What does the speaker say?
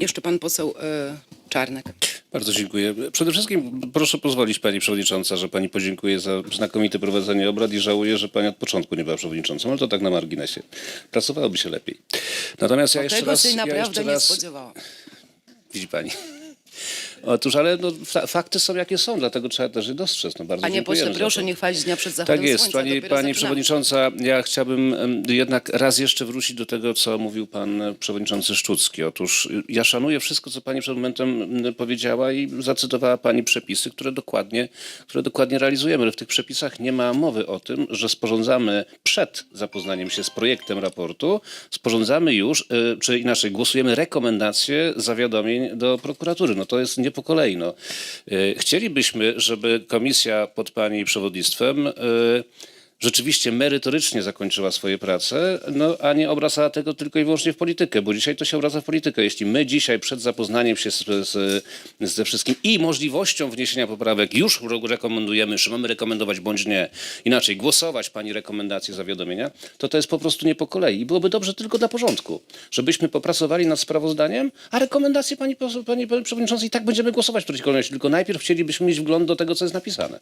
Jeszcze pan poseł e, Czarnek. Bardzo dziękuję. Przede wszystkim proszę pozwolić Pani Przewodnicząca, że Pani podziękuję za znakomite prowadzenie obrad i żałuję, że Pani od początku nie była Przewodniczącą, ale to tak na marginesie. Pracowałoby się lepiej. Natomiast ja jeszcze Tego raz... się ja naprawdę jeszcze nie raz, spodziewałam. Widzi Pani. Otóż, ale no, fa- fakty są jakie są, dlatego trzeba też je dostrzec. No, bardzo Panie pośle, proszę nie chwalić dnia przed zachodem Tak jest, słońca. pani, pani przewodnicząca. Ja chciałbym jednak raz jeszcze wrócić do tego, co mówił pan przewodniczący Szczucki. Otóż y, ja szanuję wszystko, co pani przed momentem powiedziała i zacytowała pani przepisy, które dokładnie, które dokładnie realizujemy. Ale w tych przepisach nie ma mowy o tym, że sporządzamy przed zapoznaniem się z projektem raportu, sporządzamy już, y, czy inaczej, głosujemy rekomendacje zawiadomień do prokuratury. No to jest nie po kolei. No. Y, Chcielibyśmy, żeby komisja pod pani przewodnictwem y, rzeczywiście merytorycznie zakończyła swoje prace, no, a nie obracała tego tylko i wyłącznie w politykę, bo dzisiaj to się obraca w politykę. Jeśli my dzisiaj przed zapoznaniem się z, z, ze wszystkim i możliwością wniesienia poprawek już re- rekomendujemy, czy mamy rekomendować bądź nie, inaczej głosować pani rekomendacje, zawiadomienia, to to jest po prostu nie po kolei. I byłoby dobrze tylko dla porządku, żebyśmy popracowali nad sprawozdaniem, a rekomendacje pani, pani, pani przewodniczącej i tak będziemy głosować w którejś kolejności, tylko najpierw chcielibyśmy mieć wgląd do tego, co jest napisane.